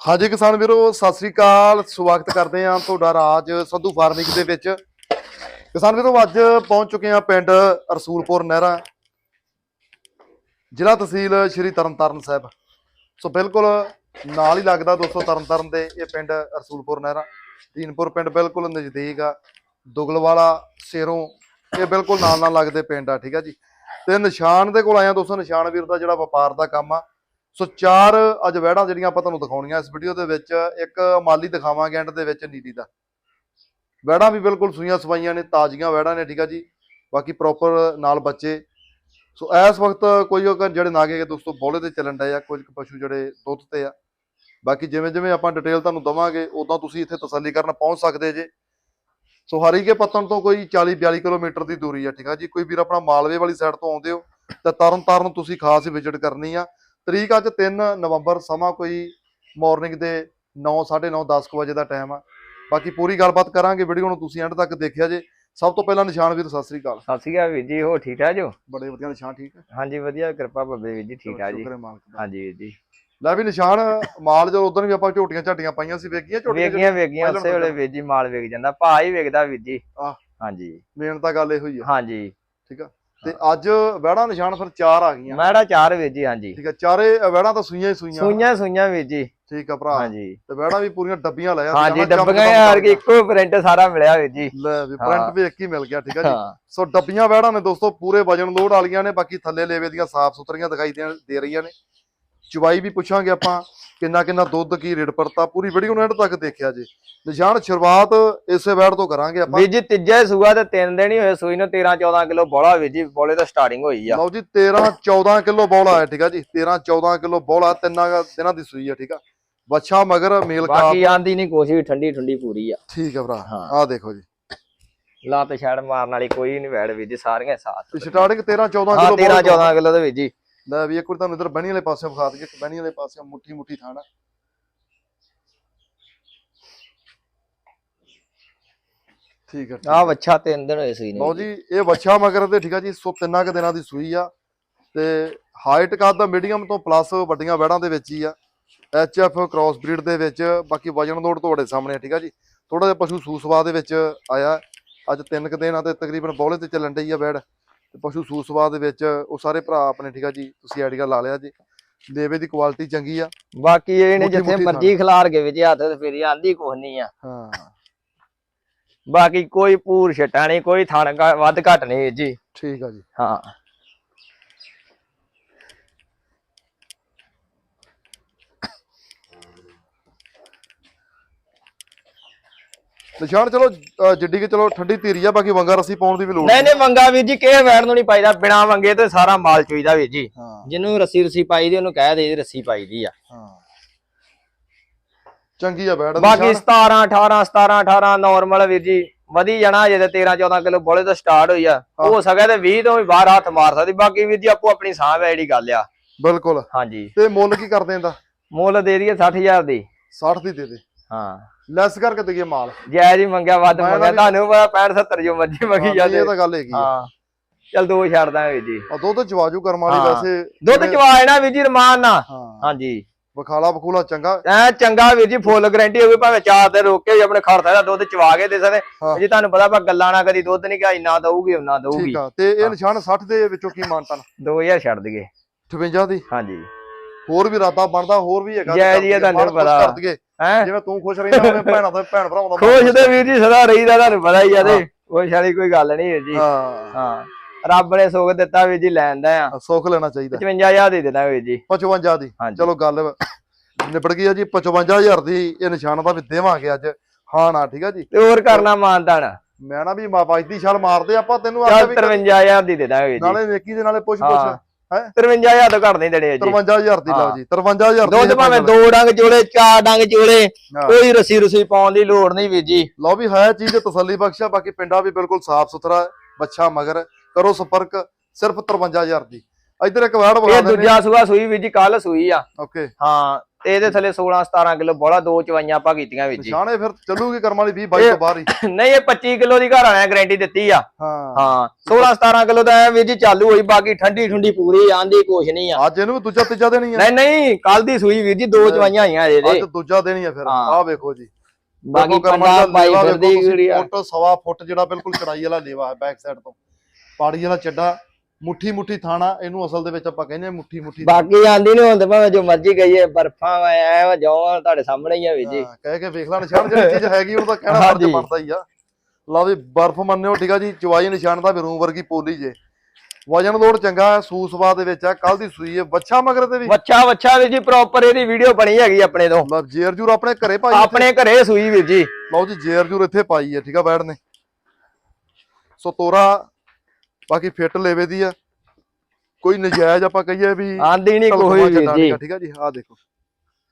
ਹਾਂਜੀ ਕਿਸਾਨ ਵੀਰੋ, ਸਤਿ ਸ੍ਰੀ ਅਕਾਲ। ਸਵਾਗਤ ਕਰਦੇ ਹਾਂ ਤੁਹਾਡਾ ਰਾਜ ਸੰਧੂ ਫਾਰਮਿੰਗ ਦੇ ਵਿੱਚ। ਕਿਸਾਨ ਵੀਰੋ, ਅੱਜ ਪਹੁੰਚ ਚੁੱਕੇ ਹਾਂ ਪਿੰਡ ਰਸੂਲਪੁਰ ਨਹਿਰਾ। ਜ਼ਿਲ੍ਹਾ ਤਹਿਸੀਲ ਸ਼੍ਰੀ ਤਰਨਤਾਰਨ ਸਾਹਿਬ। ਸੋ ਬਿਲਕੁਲ ਨਾਲ ਹੀ ਲੱਗਦਾ ਦੋਸਤੋ ਤਰਨਤਾਰਨ ਦੇ ਇਹ ਪਿੰਡ ਰਸੂਲਪੁਰ ਨਹਿਰਾ। ਦੀਨਪੁਰ ਪਿੰਡ ਬਿਲਕੁਲ ਨਜ਼ਦੀਕ ਆ। ਦੁਗਲਵਾਲਾ, ਸੇਰੋਂ, ਇਹ ਬਿਲਕੁਲ ਨਾਲ ਨਾਲ ਲੱਗਦੇ ਪਿੰਡ ਆ, ਠੀਕ ਆ ਜੀ। ਤੇ ਨਿਸ਼ਾਨ ਦੇ ਕੋਲ ਆਇਆ ਦੋਸਤੋ, ਨਿਸ਼ਾਨ ਵੀਰ ਦਾ ਜਿਹੜਾ ਵਪਾਰ ਦਾ ਕੰਮ ਆ। ਸੋ ਚਾਰ ਅੱਜ ਵਹਿੜਾਂ ਜਿਹੜੀਆਂ ਆਪਾਂ ਤੁਹਾਨੂੰ ਦਿਖਾਉਣੀਆਂ ਇਸ ਵੀਡੀਓ ਦੇ ਵਿੱਚ, ਇੱਕ ਮਾਲੀ ਦਿਖਾਵਾਂਗੇ ਐਂਡ ਦੇ ਵਿੱਚ ਨੀਲੀ ਦਾ। ਵਹਿੜਾਂ ਵੀ ਬਿਲਕੁਲ ਸੂਈਆਂ ਸਵਾਈਆਂ ਨੇ, ਤਾਜ਼ੀਆਂ ਵਹਿੜਾਂ ਨੇ, ਠੀਕ ਆ ਜੀ? ਬਾਕੀ ਪ੍ਰੋਪਰ ਨਾਲ ਬੱਚੇ। ਸੋ ਇਸ ਵਕਤ ਕੋਈ ਉਹ ਜਿਹੜੇ ਨਾਗੇ ਦੋਸਤੋ, ਬੋਲੇ ਤੇ ਚੱਲਣ ਡਏ ਆ, ਕੁਝ ਕੁ ਪਸ਼ੂ ਜਿਹੜੇ ਦੁੱਧ ਤੇ ਆ। ਬਾਕੀ ਜਿਵੇਂ ਜਿਵੇਂ ਆਪਾਂ ਡਿਟੇਲ ਤੁਹਾਨੂੰ ਦਵਾਂਗੇ, ਉਦੋਂ ਤੁਸੀਂ ਇੱਥੇ ਤਸੱਲੀ ਕਰਨ ਪਹੁੰਚ ਸਕਦੇ ਜੇ। ਸੋ ਹਰੀਕੇ ਪੱਤਣ ਤੋਂ ਕੋਈ 40 42 ਕਿਲੋਮੀਟਰ ਦੀ ਦੂਰੀ ਆ, ਠੀਕ ਆ ਜੀ? ਕੋਈ ਵੀਰ ਆਪਣਾ ਮਾਲਵੇ ਵਾਲੀ ਸਾਈਡ ਤੋਂ ਆਉਂਦੇ ਹੋ, ਤਾਂ ਤਰਨ ਤਾਰਨ ਤੁਸੀਂ ਖਾਸ ਵਿਜ਼ਿਟ ਕਰਨੀ ਆ। ਤਰੀਕ ਅੱਜ 3 ਨਵੰਬਰ ਸਮਾਂ ਕੋਈ ਮਾਰਨਿੰਗ ਦੇ 9 9:30 10 ਕੁ ਵਜੇ ਦਾ ਟਾਈਮ ਆ। ਬਾਕੀ ਪੂਰੀ ਗੱਲਬਾਤ ਕਰਾਂਗੇ ਵੀਡੀਓ ਨੂੰ ਤੁਸੀਂ ਐਂਡ ਤੱਕ ਦੇਖਿਆ ਜੇ। ਸਭ ਤੋਂ ਪਹਿਲਾਂ ਨਿਸ਼ਾਨ ਵੀਰ ਸਤਿ ਸ੍ਰੀ ਅਕਾਲ। ਸਤਿ ਸ਼੍ਰੀ ਅਕਾਲ ਵੀਰ ਜੀ ਹੋ ਠੀਕ ਠਾਕ ਜੋ? ਬੜੇ ਵਧੀਆ ਨਿਸ਼ਾਨ ਠੀਕ ਹੈ ਹਾਂਜੀ ਵਧੀਆ ਕਿਰਪਾ ਬੱਬੇ ਵੀਰ ਜੀ ਠੀਕ ਠਾਕ ਜੀ। ਹਾਂਜੀ ਵੀਰ ਜੀ। ਲੈ ਵੀ ਨਿਸ਼ਾਨ ਮਾਲ ਜਦੋਂ ਉਦੋਂ ਵੀ ਆਪਾਂ ਝੋਟੀਆਂ ਝਾਟੀਆਂ ਪਾਈਆਂ ਸੀ ਵੇਖੀਆਂ ਝੋਟੀਆਂ ਵੇਗੀਆਂ ਪਹਿਲਾਂ ਉਸੇ ਵੇਲੇ ਵੀਰ ਜੀ ਮਾਲ ਵੇਗ ਜਾਂਦਾ ਭਾ ਹੀ ਵੇਗਦਾ ਵੀਰ ਜੀ। ਆਹ। ਹਾਂਜੀ। ਮੇਨ ਤਾਂ ਗੱਲ ਇਹੋ ਹੀ ਆ। ਹਾਂਜੀ। ਠੀਕ ਆ? ਤੇ ਅੱਜ ਵਹਿੜਾ ਨਿਸ਼ਾਨ ਫਿਰ ਚਾਰ ਆ ਗਈਆਂ। ਮੈੜਾ ਚਾਰ ਵੀਰ ਜੀ ਹਾਂਜੀ। ਠੀਕ ਆ ਚਾਰੇ ਵਹਿੜਾਂ ਤਾਂ ਸੂਈਆਂ ਹੀ ਸੂਈਆਂ। ਸੂਈਆਂ ਸੂਈਆਂ ਵੀਰ ਜੀ। ਠੀਕ ਆ ਭਰਾ। ਹਾਂਜੀ। ਤੇ ਵਹਿੜਾਂ ਵੀ ਪੂਰੀਆਂ ਡੱਬੀਆਂ ਲਾਇਆ ਹਾਂਜੀ ਡੱਬੀਆਂ ਯਾਰ ਕਿ ਇੱਕੋ ਪ੍ਰਿੰਟ ਸਾਰਾ ਮਿਲਿਆ ਵੀਰ ਜੀ। ਲੈ ਵੀ। ਪ੍ਰਿੰਟ ਵੀ ਇੱਕ ਹੀ ਮਿਲ ਗਿਆ ਠੀਕ ਆ ਜੀ। ਸੋ ਡੱਬੀਆਂ ਵਹਿੜਾਂ ਨੇ ਦੋਸਤੋ ਪੂਰੇ ਵਜਨ ਲੋਡ ਵਾਲੀਆਂ ਨੇ ਬਾਕੀ ਥੱਲੇ ਲੇਵੇ ਦੀਆਂ ਸਾਫ਼ ਸੁਥਰੀਆਂ ਦਿਖਾਈ ਦੇ ਰਹੀਆਂ ਨੇ। ਚੁਵਾਈ ਵੀ ਪੁੱਛਾਂਗੇ ਆਪਾਂ ਕਿੰਨਾ ਕਿੰਨਾ ਦੁੱਧ ਕੀ ਰੇਟ ਪਰਤਾ ਪੂਰੀ ਵੀਡੀਓ ਨੂੰ ਐਂਡ ਤੱਕ ਦੇਖਿਆ ਜੀ। ਨਿਸ਼ਾਨ ਸ਼ੁਰੂਆਤ ਇਸੇ ਵੈੜ ਤੋਂ ਕਰਾਂਗੇ ਆਪਾਂ। ਵੀਰ ਜੀ ਤੀਜਾ ਸੂਆ ਤੇ ਤਿੰਨ ਦਿਨ ਹੀ ਹੋਏ ਸੂਈ ਨੂੰ 13 14 ਕਿਲੋ ਬੋਲਾ ਵੀਰ ਜੀ ਬੋਲੇ ਤੋਂ ਸਟਾਰਟਿੰਗ ਹੋਈ ਆ। ਲਓ ਜੀ 13 14 ਕਿਲੋ ਬੋਲਾ ਹੈ ਠੀਕ ਆ ਜੀ। 13 14 ਕਿਲੋ ਬੋਲਾ ਤਿੰਨਾਂ ਦਿਨਾਂ ਦੀ ਸੂਈ ਆ ਠੀਕ ਆ। ਬੱਚਾ ਮਗਰ ਮੇਲ ਕਾ ਬਾਕੀ ਆਂਦੀ ਨਹੀਂ ਕੁਛ ਵੀ ਠੰਡੀ ਠੰਡੀ ਪੂਰੀ ਆ। ਠੀਕ ਆ ਭਰਾ। ਆਹ ਦੇਖੋ ਜੀ। ਲੱਤ ਛੜ ਮਾਰਨ ਵਾਲੀ ਕੋਈ ਨਹੀਂ ਵੈੜ ਵੀਰ ਜੀ ਸਾਰੀਆਂ ਸਾਥ। ਸਟਾਰਟਿੰਗ 13 14 ਹਾਂ ਕਿਲੋ 13 14 ਕਿਲੋ ਦੇ ਵੀਰ ਜੀ। ਲੈ ਵੀ ਇੱਕ ਵਾਰ ਤੁਹਾਨੂੰ ਇਧਰ ਬਣੀ ਵਾਲੇ ਪਾਸੇ ਵਿਖਾ ਦਈਏ ਬਣੀ ਵਾਲੇ ਪਾਸੇ ਮੁੱਠੀ ਮੁੱਠੀ ਥਾਣਾ। ਠੀਕ ਹੈ ਆ। ਵੱਛਾ ਤਿੰਨ ਦਿਨ ਹੋਏ ਸੂਈ ਲਓ ਨੂੰ ਜੀ ਇਹ ਵੱਛਾ ਮਗਰ ਤੇ ਠੀਕ ਆ ਜੀ ਸੋ ਤਿੰਨਾਂ ਕੁ ਦਿਨਾਂ ਦੀ ਸੂਈ ਆ। ਤੇ ਹਾਈਟ ਕੱਦ ਦਾ ਮੀਡੀਅਮ ਤੋਂ ਪਲੱਸ ਵੱਡੀਆਂ ਵੈੜਾਂ ਦੇ ਵਿੱਚ ਹੀ ਆ। ਐਚ ਐਫ ਕ੍ਰਾਸ ਬਰੀਡ ਦੇ ਵਿੱਚ ਬਾਕੀ ਵਜਨ ਦੋੜ ਤੁਹਾਡੇ ਸਾਹਮਣੇ ਆ, ਠੀਕ ਆ ਜੀ। ਥੋੜਾ ਜਿਹਾ ਪਸ਼ੂ ਸੂਸਵਾ ਦੇ ਵਿੱਚ ਆਇਆ। ਅੱਜ ਤਿੰਨ ਕੁ ਦਿਨ ਆ ਤੇ ਤਕਰੀਬਨ ਬੌਲੇ ਤੇ ਚੱਲਣ ਡਈ ਆ ਵੈੜ ਤੇ ਪਸ਼ੂ ਸੂਸਵਾ ਦੇ ਵਿੱਚ ਉਹ ਸਾਰੇ ਭਰਾ ਆਪਣੇ ਠੀਕ ਆ ਜੀ? ਤੁਸੀਂ ਆਈਡੀਆ ਲਾ ਲਿਆ ਜੀ। ਲੇਵੇ ਦੀ ਕੁਆਲਿਟੀ ਚੰਗੀ ਆ। ਬਾਕੀ ਇਹ ਨੇ ਮੁੱਠੀ- ਜਿੱਥੇ ਮਰਜ਼ੀ ਖਿਲਾਰ ਕੇ ਵਿੱਚ ਹੱਥ ਤੇ ਫੇਰੀ ਆਂਦੀ ਕੁਛ ਨਹੀਂ ਆ। ਹਾਂ। ਬਾਕੀ ਕੋਈ ਪੂਰ ਛਟਾ ਨਹੀਂ ਕੋਈ ਥਣ ਵੱਧ ਘਟ ਨਹੀਂ ਜੀ। ਠੀਕ ਆ ਜੀ। ਹਾਂ। ਨਿਸ਼ਾਨ ਚਲੋ ਜਿੱਡੀ ਕਿ ਚਲੋ ਠੰਡੀ ਧੀਰੀ ਆ ਬਾਕੀ ਵੰਗਾ ਰੱਸੀ ਪਾਉਣ ਦੀ ਵੀ ਲੋੜ ਨਹੀਂ ਨਹੀਂ। ਮੰਗਾ ਵੀਰ ਜੀ ਕਿਸੇ ਵੈੜ ਨੂੰ ਨਹੀਂ ਪਾਈਦਾ। ਬਿਨਾ ਮੰਗੇ ਤੇ ਸਾਰਾ ਮਾਲ ਚੋਈਦਾ ਵੀਰ ਜੀ। ਜਿਹਨੂੰ ਰੱਸੀ ਰਸੀ ਪਾਈ ਦੀ ਉਹਨੂੰ ਕਹਿ ਦੇ ਰੱਸੀ ਪਾਈ ਦੀ ਆ। ਚੰਗੀ ਆ ਬੈੜ ਬਾਕੀ 17 18 17 18 ਨਾਰਮਲ ਵੀਰ ਜੀ ਵਧੀ ਜਾਣਾ ਅਜੇ ਤੇ 13 14 ਕਿਲੋ ਬੋਲੇ ਤੋਂ ਸਟਾਰਟ ਹੋਈ ਆ। ਹੋ। ਸਕਿਆ ਤੇ 20 ਤੋਂ ਵੀ ਬਾਹਰ ਹੱਥ ਮਾਰ ਸਕਦੀ। ਬਾਕੀ ਵੀਰ ਜੀ ਆਪੋ ਆਪਣੀ ਸਾਹ ਹੈ ਜਿਹੜੀ ਗੱਲ ਆ। ਬਿਲਕੁਲ। ਹਾਂਜੀ। ਤੇ ਮੁੱਲ ਕੀ ਕਰਦੇ ਇਹਦਾ ਮੁੱਲ ਦੇ ਦਈਏ 60000 ਦੀ। 60 ਦੀ ਦੇ ਦੇ। ਹਾਂ। ਲੈਸ ਕਰਕੇ ਦਈਏ ਮਾਲ। ਜਾਇਜ਼ ਹੀ ਮੰਗਿਆ ਵੱਧ ਮੰਗਿਆ। ਤੁਹਾਨੂੰ ਪਤਾ 65 70 ਜੋ ਮਰਜ਼ੀ ਮੰਗੀ ਜਾਂਦੇ। ਇਹ ਤਾਂ ਗੱਲ ਹੈਗੀ ਹਾਂ। ਚਲ ਦੋ ਛੱਡ ਦਾਂਗੇ ਜੀ। ਆ ਦੁੱਧ ਚਵਾਜੂ ਕਰਮ ਵਾਲੀ। ਵੈਸੇ। ਦੁੱਧ ਚਵਾਏ ਨਾ ਵੀਰ ਜੀ ਰਮਾਨ ਨਾ ਹਾਂ। ਹਾਂਜੀ ਵਖਾਲਾ ਬਖੂਲਾ ਚੰਗਾ। ਐ ਚੰਗਾ ਵੀਰ ਜੀ ਫੁੱਲ ਗਾਰੰਟੀ ਹੋਵੇ ਭਾਵੇਂ ਚਾਰ ਤੇ ਰੋਕ ਕੇ ਆਪਣੇ ਖੜਦਾ ਦਾ ਦੁੱਧ ਚਵਾ ਕੇ ਦੇ ਸਕਦੇ। ਜੀ ਤੁਹਾਨੂੰ ਪਤਾ ਆਪਾਂ ਗੱਲਾਂ ਨਾ ਕਦੀ ਦੁੱਧ ਨਹੀਂ ਕਿ ਇੰਨਾ ਦਊਗੀ ਉਹਨਾਂ ਦਊਗੀ। ਠੀਕ ਆ। ਤੇ ਇਹ ਨਿਸ਼ਾਨ 60 ਦੇ ਵਿੱਚੋਂ ਕੀ ਮਾਨਤਾ 2000 ਛੱਡ ਦਈਏ। 58 ਦੀ। ਹਾਂਜੀ ਹੋਰ ਵੀ ਰਾਤਾ ਬਣਦਾ ਹੋਰ ਵੀ ਹੈਗਾ ਜੈ ਜੀ, ਤੁਹਾਨੂੰ ਪਤਾ। ਕਰ ਦਈਏ। ਹੈ? ਜਿਵੇਂ ਤੂੰ ਖੁਸ਼ ਰਹਿੰਦਾ ਉਹਨੇ ਭੈਣਾਂ ਦਾ ਭੈਣ ਭਰਾਵਾਂ ਦਾ ਖੁਸ਼ ਤੇ ਵੀਰ ਜੀ ਸਦਾ ਰਹੀਦਾ ਤੁਹਾਨੂੰ ਪਤਾ ਹੀ ਆ ਤੇ। ਖੁਸ਼ ਵਾਲੀ ਕੋਈ ਗੱਲ ਨਹੀਂ ਵੀਰ ਜੀ। ਹਾਂ। ਹਾਂ। ਰੱਬ ਨੇ ਸੁੱਖ ਦਿੱਤਾ ਵੀਰ ਜੀ ਲੈਂਦਾ ਆ। ਸੁੱਖ ਲੈਣਾ ਚਾਹੀਦਾ। 55000 ਦੇ ਦੇਣਾ ਵੀਰ ਜੀ। 55 ਦੀ। ਚਲੋ ਗੱਲ ਨਿਬੜ ਗਈ ਆ ਜੀ 55000 ਦੀ ਇਹ ਨਿਸ਼ਾਨ ਦਾ ਵੀ ਦੇਵਾਂਗੇ ਅੱਜ। ਹਾਂ ਨਾ ਠੀਕ ਆ ਜੀ। ਤੇ ਹੋਰ ਕਰਨਾ ਮਾਨਤਾਨ ਮੈਂ ਨਾ ਵੀ ਵੱਜਦੀ ਛਾਲ ਮਾਰਦੇ ਆਪਾਂ ਤੈਨੂੰ ਆਖਿਆ ਵੀ 53000 ਦੀ ਦੇ ਦਾਂਗੇ ਜੀ। ਨਾਲੇ ਨੇਕੀ ਦੇ ਨਾਲੇ ਪੁੱਛ ਹਾਂ। ਪੁੱਛ ਹੈ? 53000 ਤੋਂ ਘੱਟ ਨਹੀਂ ਦੇਣੇ ਜੀ। 53000 ਦੀ ਲਓ। ਜੀ 53000 ਦੁੱਧ ਦੀ ਭਾਵੇਂ ਦੋ ਡੰਗ ਚੋਲੇ ਚਾਰ ਡੰਗ ਚੋਲੇ ਹਾਂ। ਕੋਈ ਰਸੀ ਰਸੀ ਪਾਉਣ ਦੀ ਲੋੜ ਨਹੀਂ ਵੀਰ ਜੀ। ਲਓ ਵੀ ਹੈ ਚੀਜ਼ ਤਸੱਲੀ ਬਖਸ਼ਾ ਬਾਕੀ ਪਿੰਡਾ ਵੀ ਬਿਲਕੁਲ ਸਾਫ਼ ਸੁਥਰਾ ਬੱਚਾ ਮਗਰ ਕਰੋ ਸੰਪਰਕ ਸਿਰਫ 53000 ਦੀ। ਇੱਧਰ ਇੱਕ ਵਾਰ ਇਹ ਬਣਾ ਦਿੰਦੇ ਦੂਜਾ ਸੂਆ ਸੂਈ ਵੀਰ ਜੀ ਕੱਲ ਸੂਈ ਆ। ਓਕੇ। ਹਾਂ ਤੇ ਇਹਦੇ ਥੱਲੇ 16 17 ਕਿਲੋ ਬੋਲਾ ਦੋ ਚਵਾਈਆਂ ਆਪਾਂ ਕੀਤੀਆਂ ਵੀਰ ਜੀ। ਨਿਸ਼ਾਨੇ ਫਿਰ ਚੱਲੂਗੀ ਕਰਮ ਵਾਲੀ 20 22 ਤੋਂ ਬਾਹਰ ਹੀ। ਨਹੀਂ ਇਹ 25 ਕਿਲੋ ਦੀ ਘਰ ਵਾਲਿਆਂ ਗਾਰੰਟੀ ਦਿੱਤੀ ਆ। ਹਾਂ। ਹਾਂ 16 17 ਕਿਲੋ ਦਾ ਐ ਵੀਰ ਜੀ ਚਾਲੂ ਹੋਈ ਬਾਕੀ ਠੰਡੀ ਠੰਡੀ ਪੂਰੀ ਆਂਦੀ ਕੁਛ ਨਹੀਂ ਆ। ਅੱਜ ਇਹਨੂੰ ਵੀ ਦੂਜਾ ਤੀਜਾ ਦੇਣੀ ਆ। ਨਹੀਂ ਨਹੀਂ ਕੱਲ ਦੀ ਸੂਈ ਵੀਰ ਜੀ ਦੋ ਚਵਾਈਆਂ ਆਈਆਂ ਇਹਦੇ ਅੱਜ ਦੂਜਾ ਦੇਣੀ ਆ ਫਿਰ। ਆਹ ਵੇਖੋ ਜੀ। ਬਾਕੀ ਕਰਮ ਲੇਵਾ ਫਿਰਦੀ ਫੁੱਟ ਸਵਾ ਫੁੱਟ ਜਿਹੜਾ ਬਿਲਕੁਲ ਚੜਾਈ ਵਾਲਾ ਲੇਵਾ ਹੈ ਬੈਕ ਸਾਈਡ ਤੋਂ। ਪਾੜੀ ਵਾਲਾ ਚੱਡਾ। ਮੁੱਠੀ ਮੁੱਠੀ ਥਾਣਾ ਇਹਨੂੰ ਅਸਲ ਦੇ ਵਿੱਚ ਆਪਾਂ ਕਹਿੰਦੇ ਆ ਮੁੱਠੀ ਮੁੱਠੀ ਬਾਕੀ ਆਂਦੀ ਨਹੀਂ ਹੁੰਦੇ ਭਾਵੇਂ ਜੋ ਮਰਜ਼ੀ ਕਹੀਏ ਬਰਫਾਂ ਵਾ ਐ ਵਾ ਜੋ ਵਾ, ਤੁਹਾਡੇ ਸਾਹਮਣੇ ਹੀ ਆ ਵੀਰ ਜੀ। ਹਾਂ, ਕਹਿ ਕੇ ਵੇਖ ਲੈ ਨਿਸ਼ਾਨ ਜਿਹੜੀ ਚੀਜ਼ ਹੈਗੀ ਉਹਦਾ ਕਹਿਣਾ ਫਰਜ਼ ਹਾਂਜੀ। ਬਣਦਾ ਹੀ ਆ। ਲਓ ਵੀ ਬਰਫ਼ ਮੰਨਿਓ ਠੀਕ ਆ ਜੀ ਚਵਾਈ ਨਿਸ਼ਾਨ ਦਾ ਵੀ ਰੂਮ ਵਰਗੀ ਪੋਲੀ ਜੇ। ਵਜਨ ਲੋਡ ਚੰਗਾ ਹੈ ਸੂਸਵਾ ਦੇ ਵਿੱਚ ਆ ਕੱਲ ਦੀ ਸੂਈ ਹੈ ਬੱਚਾ ਮਗਰ ਤੇ ਵੀ। ਵੱਛਾ ਵੱਛਾ ਵੀਰ ਜੀ ਪ੍ਰੋਪਰ ਇਹਦੀ ਵੀਡੀਓ ਬਣੀ ਹੈਗੀ ਆਪਣੇ ਤੋਂ। ਮਤਲਬ ਜੇਰ ਜੂਰ ਆਪਣੇ ਘਰੇ ਪਾਈ ਇੱਥੇ। ਆਪਣੇ ਘਰੇ ਸੂਈ ਵੀਰ ਜੀ। ਲਓ ਜੀ ਜੇਰ ਜੂਰ ਇੱਥੇ ਪਾਈ ਹੈ ਠੀਕ ਆ ਬੈਠ ਨੇ। ਸੋ ਤੋਰਾ ਬਾਕੀ ਫਿੱਟ ਲੇਵੇ ਦੀ ਆ। ਕੋਈ ਨਜਾਇਜ਼ ਆਪਾਂ ਕਹੀਏ ਵੀ ਆਂਦੀ ਨਹੀਂ ਕੋਈ ਜੀ ਠੀਕ ਆ ਜੀ? ਆਹ ਦੇਖੋ।